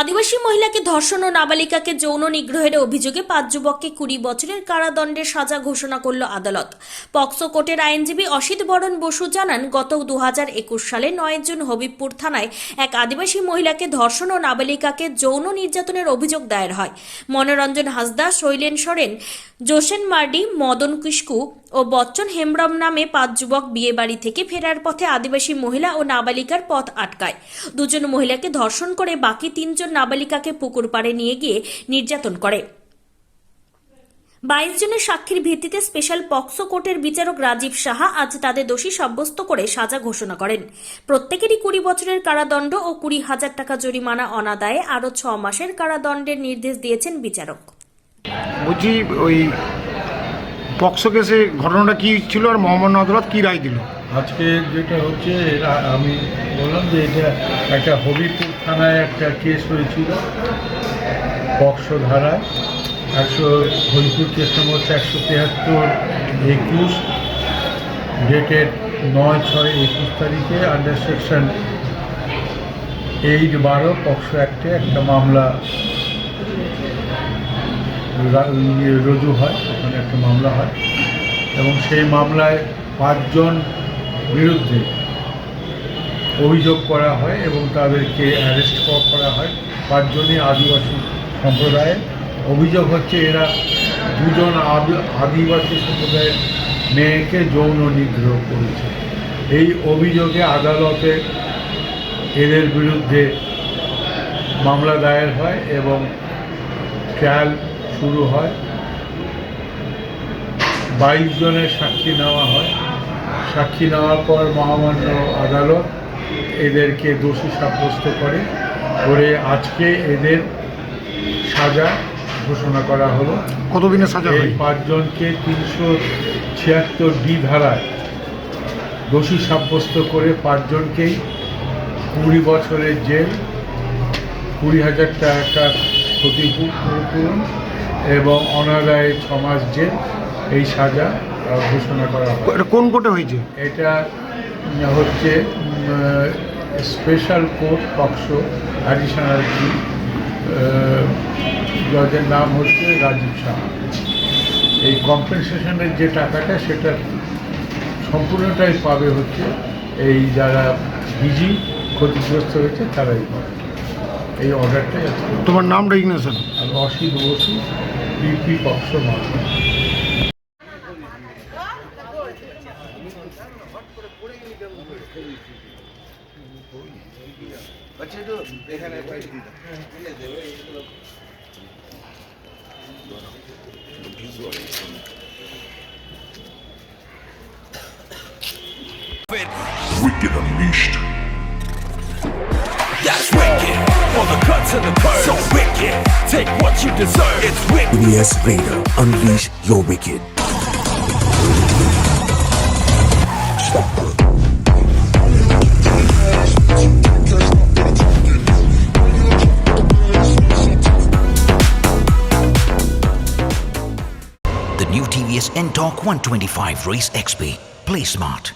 আদিবাসী মহিলাকে ধর্ষণ ও নাবালিকাকে যৌন নিগ্রহের অভিযোগে পাঁচ যুবককে কুড়ি বছরের কারাদণ্ডের সাজা ঘোষণা করল আদালত। পক্সো কোর্টের আইনজীবী অসিত বরণ বসু জানান, গত দু হাজার একুশ সালে নয় জুন হবিবপুর থানায় এক আদিবাসী মহিলাকে ধর্ষণ ও নাবালিকাকে যৌন নির্যাতনের অভিযোগ দায়ের হয়। মনোরঞ্জন হাসদা, শৈলেন সরেন, জোসেন মার্ডি, মদন কিস্কু ও বচ্চন হেমব্রম নামে পাঁচ যুবক বিয়ে বাড়ি থেকে ফেরার পথে আদিবাসী মহিলা ও নাবালিকার পথ আটকায়। দুজন মহিলাকে ধর্ষণ করে বাকি তিনজন নাবালিকাকে পুকুর পাড়ে নিয়ে গিয়ে নির্যাতন করে। বাইশ জনের সাক্ষীর ভিত্তিতে স্পেশাল পক্সো কোর্টের বিচারক রাজীব সাহা আজ তাদের দোষী সাব্যস্ত করে সাজা ঘোষণা করেন। প্রত্যেকেরই কুড়ি বছরের কারাদণ্ড ও কুড়ি হাজার টাকা জরিমানা অনাদায়ে আরও ছ মাসের কারাদণ্ডের নির্দেশ দিয়েছেন বিচারক। বলছি, ওই পক্সো কেসে ঘটনাটা কি ছিল আর মোহাম্মদ আদালত কি রায় দিল? আজকে যেটা হচ্ছে আমি বললাম যে এটা একটা হবিপুর থানায় একটা কেস হয়েছিল পক্সো ধারায় একশো হরিপুর কেস নম্বর হচ্ছে একশো তেহাত্তর একুশ ডেটেড নয় ছয় একুশ তারিখে আন্ডার সেকশন এইট বারো, পক্সো অ্যাক্টে একটা মামলা ইয়ে রুজু হয়, ওখানে একটা মামলা হয়। এবং সেই মামলায় পাঁচজন বিরুদ্ধে অভিযোগ করা হয় এবং তাদেরকে অ্যারেস্ট করা হয়। পাঁচজনই আদিবাসী সম্প্রদায়ের। অভিযোগ হচ্ছে এরা দুজন আদি- আদিবাসী সম্প্রদায়ের মেয়েকে যৌন নিগ্রহ করেছে। এই অভিযোগে আদালতে এদের বিরুদ্ধে মামলা দায়ের হয় এবং ট্রায়াল শুরু হয়। বাইশ জনের সাক্ষী নেওয়া হয়। সাক্ষী নেওয়ার পর মহামান্য আদালত এদেরকে দোষী সাব্যস্ত করে করে আজকে এদের সাজা ঘোষণা করা হলো। কতদিনের সাজা এই পাঁচজনকে তিনশো ছিয়াত্তর ডি ধারায় দোষী সাব্যস্ত করে পাঁচজনকেই কুড়ি বছরের জেল কুড়ি হাজার টাকা ক্ষতিপূরণ এবং অনাদায়ে ছ মাস জেল এই সাজা ঘোষণা করা হয়। এটা কোন কোর্টে হয়েছে? এটা হচ্ছে স্পেশাল কোর্ট পক্সো অ্যাডিশনাল জজের নাম হচ্ছে রাজীব শাহ এই কম্পেনসেশনের যে টাকাটা সেটা সম্পূর্ণটাই পাবে হচ্ছে এই যারা বিজি ক্ষতিগ্রস্ত হয়েছে তারাই পাবে। এই অর্ডারটাই তোমার নাম রেজিগনেশন আমি অসিত বসু বিপি পক্ষ মাথা Wicked Unleashed. That's wicked. For the cuts and the curves. So wicked. Take what you deserve. It's wicked. BS Raider, unleash your wicked. The new TVS N Talk 125 Race XP. Play smart.